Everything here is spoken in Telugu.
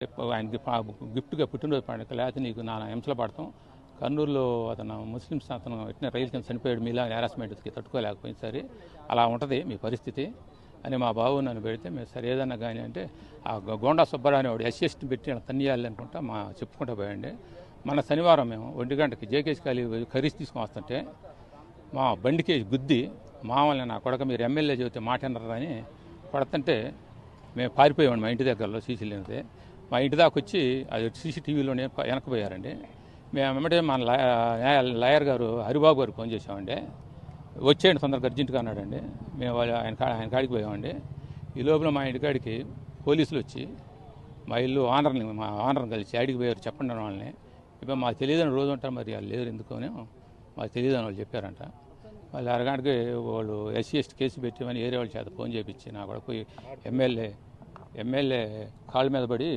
ఆయనకి గిఫ్ట్గా పుట్టినరోజు పండుగ లేకపోతే నీకు నానా హింసలు పడతాం. కర్నూలులో అతను ముస్లిమ్స్ అతను ఎట్టిన రైలు కింద చనిపోయాడు. మీలా హెరాస్మెంట్కి తట్టుకోలేకపోయింది సరే అలా ఉంటుంది మీ పరిస్థితి. అని మా బాబు నన్ను పెడితే మేము సరే ఏదన్నా కానీ అంటే ఆ గోండా సుబ్బారావు అనేవాడు ఎస్సీఎస్టీ పెట్టి తన్నియాలి అనుకుంటా మా చెప్పుకుంటూ పోయండి మన శనివారం మేము ఒంటి గంటకి జేకేసి ఖాళీ ఖరీదు తీసుకొని వస్తుంటే మా బండికి గుద్ది మామూలు నా కొడక మీరు ఎమ్మెల్యే చెబితే మాట అని కొడుతుంటే మేము పారిపోయామండి మా ఇంటి దగ్గరలో సీసీ లేనిదే. మా ఇంటి దాకా వచ్చి అది సీసీటీవీలోనే వెనకపోయారండి మేము వెంబడే మన లాయర్ గారు హరిబాబు గారు ఫోన్ చేసామండి వచ్చేయండి తొందరగా అర్జెంటుగా అన్నాడండి. మేము ఆయన ఆయన కాడికి పోయామండి. ఈ లోపల మా ఇంటికాడికి పోలీసులు వచ్చి మా ఇల్లు ఆనర్ని మా ఆనర్ని కలిసి ఆడికి పోయారు చెప్పండి వాళ్ళని. ఇప్పుడు మాకు తెలియదని రోజు ఉంటారు మరి వాళ్ళు లేరు ఎందుకని మాకు తెలియదని వాళ్ళు చెప్పారంట. వాళ్ళు అరగంటకి వాళ్ళు ఎస్సీ ఎస్టీ కేసు పెట్టమని ఏరే వాళ్ళ చేత ఫోన్ చేపించి నా కొడుకు ఎమ్మెల్యే ఎమ్మెల్యే కాళ్ళ మీద పడి